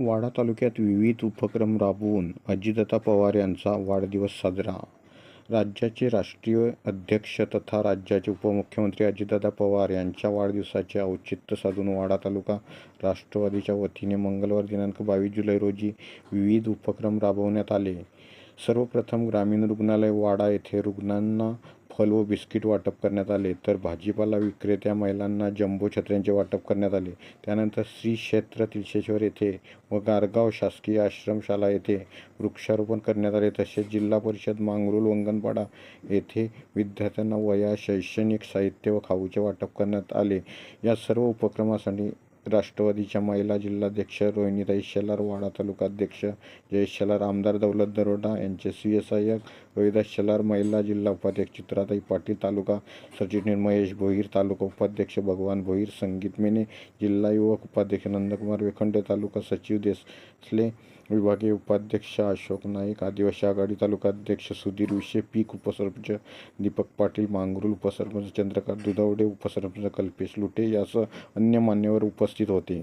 वाडा तालुक्यात विविध उपक्रम राबवून अजितदादा पवार यांचा वाढदिवस साजरा. राज्याचे राष्ट्रीय अध्यक्ष तथा राज्याचे उपमुख्यमंत्री अजितदादा पवार यांच्या वाढदिवसाचे औचित्य साधून वाडा तालुका राष्ट्रवादीच्या वतीने मंगळवार दिनांक बावीस जुलै रोजी विविध उपक्रम राबवण्यात आले. सर्वप्रथम ग्रामीण रुग्णालय वाडा येथे रुग्णांना फल व बिस्किट वाटप करण्यात आले. तर भाजीपाला विक्रेत्या महिलांना जम्बो छत्र्यांचे वाटप करण्यात आले. त्यानंतर श्री क्षेत्र तिलशेश्वर येथे व गारगाव शासकीय आश्रमशाला येथे वृक्षारोपण करण्यात आले. तसेच जिल्हा परिषद मांगरूल वंगणपाडा येथे विद्यार्थ्यांना वह्या शैक्षणिक साहित्य व खाऊचे वाटप करण्यात आले. या सर्व उपक्रमासाठी राष्ट्रवादीच्या महिला जिल्हाध्यक्ष रोहिणीताई शेलार वाडा तालुका अध्यक्ष जयेश शेलार आमदार दौलत दरोडा यांचे सी सहाय्यक रोहिदास शेलार महिला जिल्हा उपाध्यक्ष चित्राताई पाटील तालुका सचिव महेश भोईर तालुका उपाध्यक्ष भगवान भोईर संगीत मेने जिल्हा युवक उपाध्यक्ष नंदकुमार वेखंडे तालुका सचिव देसले विभागीय उपाध्यक्ष अशोक नाईक आदिवासी आघाडी तालुका अध्यक्ष सुधीर विशे पीक उपसरपंच दीपक पाटील मांगरुल उपसरपंच चंद्रकांत दुधावडे उपसरपंच कल्पेश लुटे यासह अन्य मान्यवर उपस्थित होते.